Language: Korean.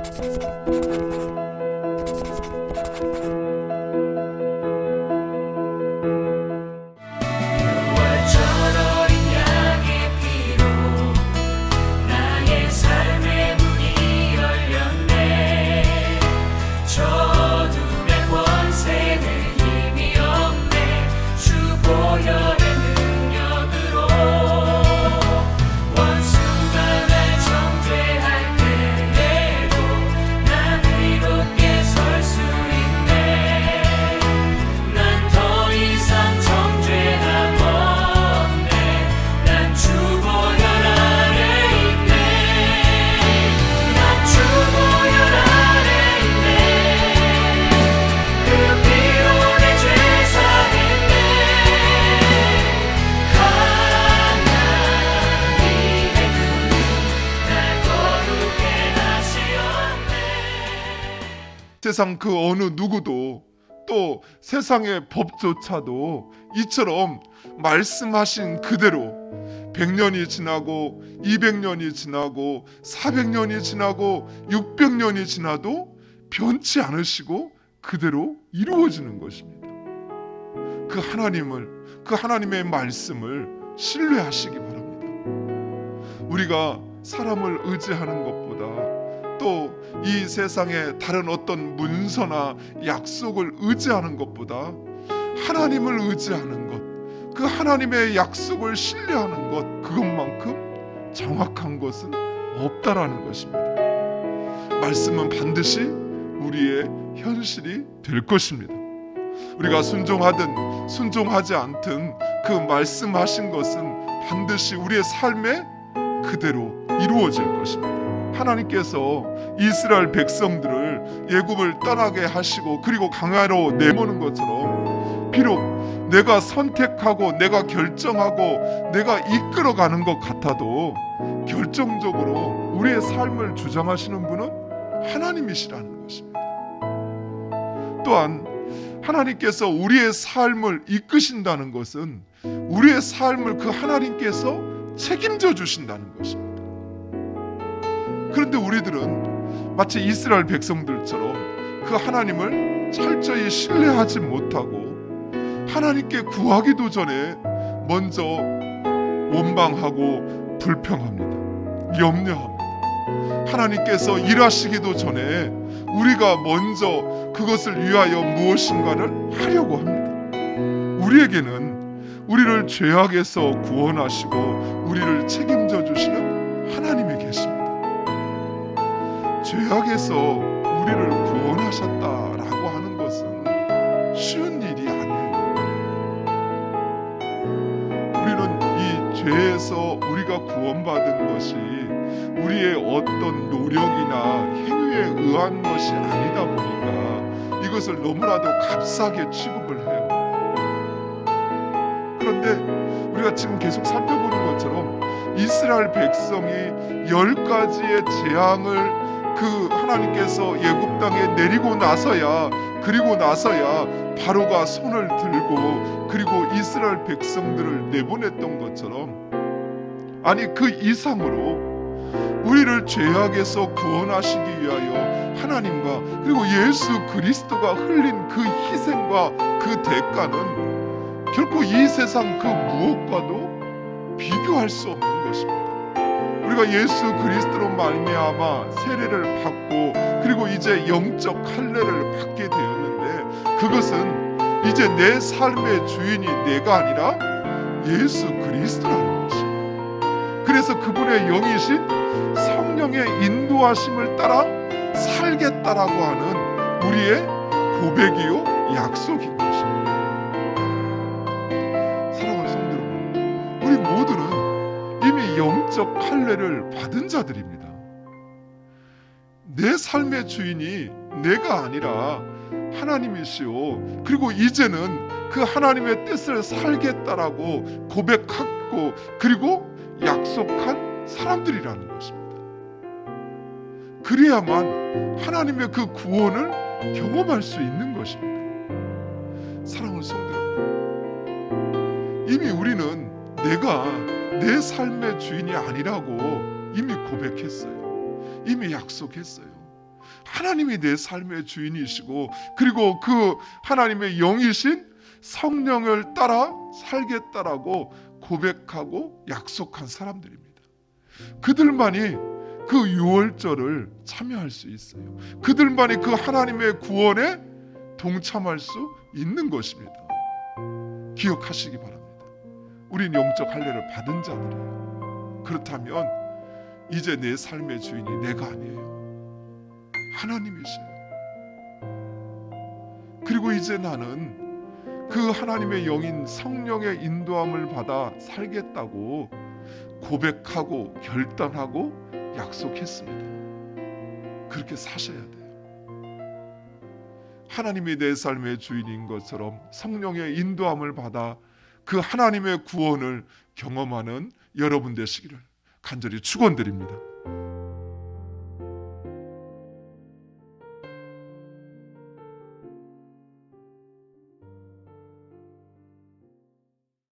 Thank you. 세상 그 어느 누구도 또 세상의 법조차도 이처럼 말씀하신 그대로 100년이 지나고 200년이 지나고 400년이 지나고 600년이 지나도 변치 않으시고 그대로 이루어지는 것입니다. 그 하나님을 그 하나님의 말씀을 신뢰하시기 바랍니다. 우리가 사람을 의지하는 것보다 또 이 세상의 다른 어떤 문서나 약속을 의지하는 것보다 하나님을 의지하는 것, 그 하나님의 약속을 신뢰하는 것, 그것만큼 정확한 것은 없다라는 것입니다. 말씀은 반드시 우리의 현실이 될 것입니다. 우리가 순종하든 순종하지 않든 그 말씀하신 것은 반드시 우리의 삶에 그대로 이루어질 것입니다. 하나님께서 이스라엘 백성들을 예굽을 떠나게 하시고 그리고 강야로 내모는 것처럼 비록 내가 선택하고 내가 결정하고 내가 이끌어가는 것 같아도 결정적으로 우리의 삶을 주장하시는 분은 하나님이시라는 것입니다. 또한 하나님께서 우리의 삶을 이끄신다는 것은 우리의 삶을 그 하나님께서 책임져 주신다는 것입니다. 그런데 우리들은 마치 이스라엘 백성들처럼 그 하나님을 철저히 신뢰하지 못하고 하나님께 구하기도 전에 먼저 원망하고 불평합니다. 염려합니다. 하나님께서 일하시기도 전에 우리가 먼저 그것을 위하여 무엇인가를 하려고 합니다. 우리에게는 우리를 죄악에서 구원하시고 우리를 책임져 주시는 하나님이 계십니다. 죄악에서 우리를 구원하셨다라고 하는 것은 쉬운 일이 아니에요. 우리는 이 죄에서 우리가 구원받은 것이 우리의 어떤 노력이나 행위에 의한 것이 아니다 보니까 이것을 너무나도 값싸게 취급을 해요. 그런데 우리가 지금 계속 살펴보는 것처럼 이스라엘 백성이 열 가지의 재앙을 그 하나님께서 예굽 땅에 내리고 나서야 그리고 나서야 바로가 손을 들고 그리고 이스라엘 백성들을 내보냈던 것처럼 아니 그 이상으로 우리를 죄악에서 구원하시기 위하여 하나님과 그리고 예수 그리스도가 흘린 그 희생과 그 대가는 결코 이 세상 그 무엇과도 비교할 수 없는 것입니다. 우리가 예수 그리스도로 말미암아 세례를 받고 그리고 이제 영적 할례를 받게 되었는데 그것은 이제 내 삶의 주인이 내가 아니라 예수 그리스도라는 것입니다. 그래서 그분의 영이신 성령의 인도하심을 따라 살겠다라고 하는 우리의 고백이요 약속인 것입니다. 영적 할례를 받은 자들입니다. 내 삶의 주인이 내가 아니라 하나님이시오. 그리고 이제는 그 하나님의 뜻을 살겠다라고 고백하고 그리고 약속한 사람들이라는 것입니다. 그래야만 하나님의 그 구원을 경험할 수 있는 것입니다. 사랑하는 성도 여러분, 이미 우리는 내가 내 삶의 주인이 아니라고 이미 고백했어요. 이미 약속했어요. 하나님이 내 삶의 주인이시고 그리고 그 하나님의 영이신 성령을 따라 살겠다라고 고백하고 약속한 사람들입니다. 그들만이 그 유월절을 참여할 수 있어요. 그들만이 그 하나님의 구원에 동참할 수 있는 것입니다. 기억하시기 바랍니다. 우린 영적 할례를 받은 자들이에요. 그렇다면 이제 내 삶의 주인이 내가 아니에요. 하나님이세요. 그리고 이제 나는 그 하나님의 영인 성령의 인도함을 받아 살겠다고 고백하고 결단하고 약속했습니다. 그렇게 사셔야 돼요. 하나님이 내 삶의 주인인 것처럼 성령의 인도함을 받아 그 하나님의 구원을 경험하는 여러분 되시기를 간절히 축원드립니다.